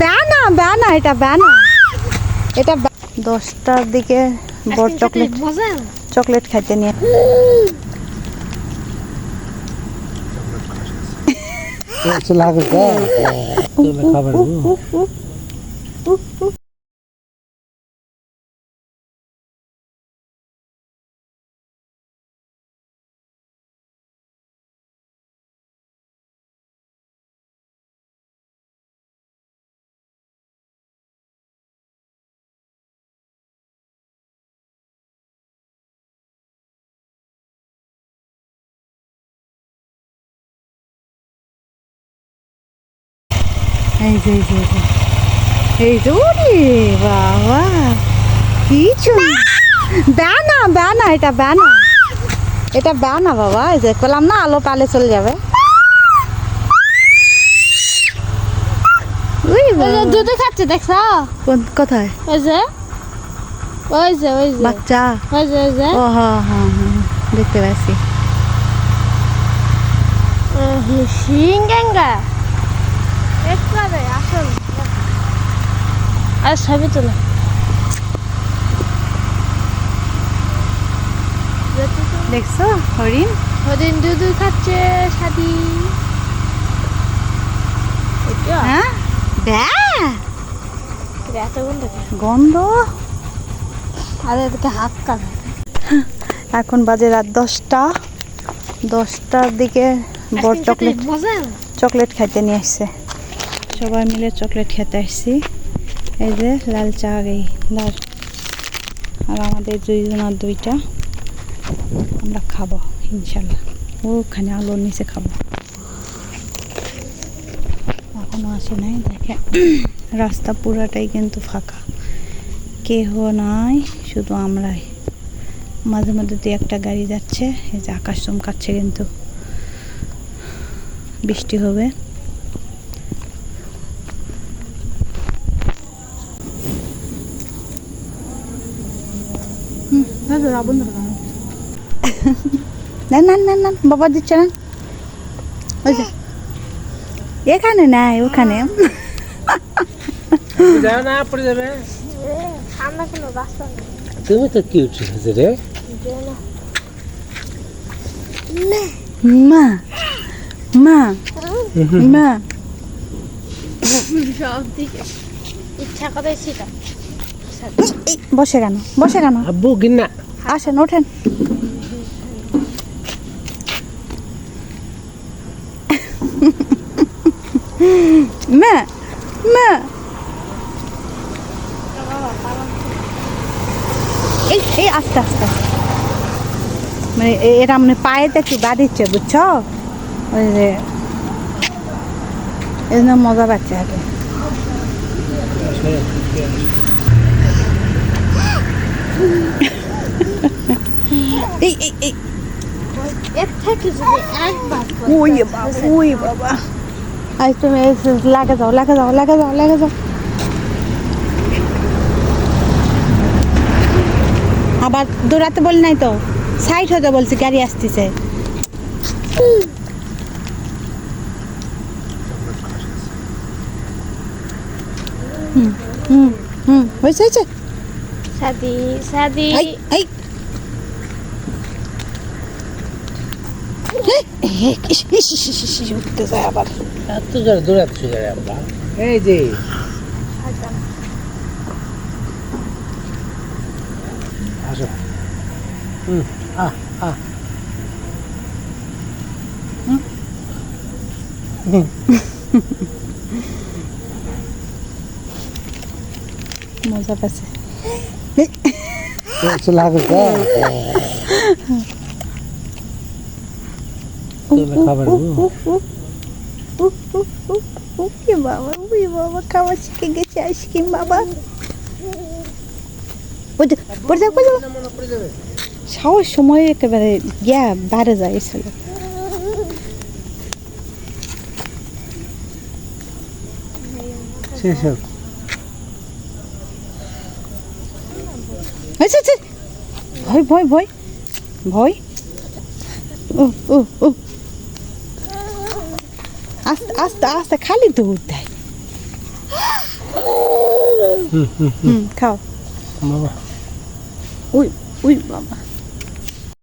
ব্যানা ব্যানা এটা ব্যানা। এটা দশটার দিকে বড় চকলেট চকলেট খাইতে নিয়ে একটু এই যে এই যে এই যে। ওরে বাবা। কি ব্যানা ব্যানা এটা ব্যানা। এটা ব্যানা বাবা এই যে করলাম না আলো পালে চলে যাবে। বাবা। দুধ খাচ্ছে দেখছ? কোন- কোথায়? ওই যে ওই যে ওই যে। বাচ্চা। ওই যে ওই যে। ও হ্যাঁ হ্যাঁ দেখতে পাচ্ছি একবারে আসল। আর ছবি তোলা। দেখছ হরিণ? হরিণ দুধ খাচ্ছে সাদি। হ্যাঁ? গন্ধ আর এদিকে হাত কাটা এখন বাজে রাত দশটা। দশটার দিকে বড় চকলেট চকলেট খাইতে নিয়ে আসছে। সবাই মিলে চকলেট খেতে আসছি। এই যে লাল চা এই লাল। আর আমাদের দুইজনের দুইটা। আমরা খাব, ইনশাল্লাহ। ওখানে আলোর নিচে খাব। এখনও আসে নাই, দেখে। রাস্তা পুরাটাই কিন্তু ফাঁকা। কেহ নাই, শুধু আমরাই। মাঝে মধ্যে দু একটা গাড়ি যাচ্ছে, এই যে আকাশ চমকাচ্ছে কিন্তু। বৃষ্টি হবে। না না না না বাবা দিচ্ছে না ওই যে। এখানে নাই ওখানে। না পড়ে যাবে। তুমি তো কিউট হয়েছে রে। মা মা মা। সব দিকে। ইচ্ছা করে সেটা বসে কেন? বসে কেন? আব্বু গিন্না। আসেন, ওঠেন। মা মা। এই এই, আস্তে আস্তে। মানে এরা মানে পায়েতে একটু বাঁধিচ্ছে, বুঝছ? ওই যে, এই জন্য মজা পাচ্ছে আগে এই এই এই এর থেকে যদি একবার ওই বাবা ওই বাবা আজ তুমি লাগে যাও লাগে যাও লাগে যাও লাগে যাও আবার দৌড়াতে বলি নাই তো। সাইড হতে বলছি গাড়ি আসতেছে। হুম হুম হুম হয়েছে হয়েছে। সাদি সাদি। এই উঠতে যায় আবার। এত জোরে দৌড়াচ্ছি রে আব্বা এই যে। আসো। হুম আহ আহ মজা পাচ্ছে একটু লাগে তো তুমি খাবার ওকে বাবা ওই বাবা খাওয়া শিখে গেছে আইসক্রিম বাবা। খাওয়ার সময় একেবারে ইয়া বাড়ে যায় ছিল শেষ হোক হয়েছে আচ্ছা ভয় ভয় ভয়। ভয়। ও ও ও। আস্তে আস্তে আস্তে খালি দৌড় দেয়। হুম খাও। বাবা। উই উই বাবা।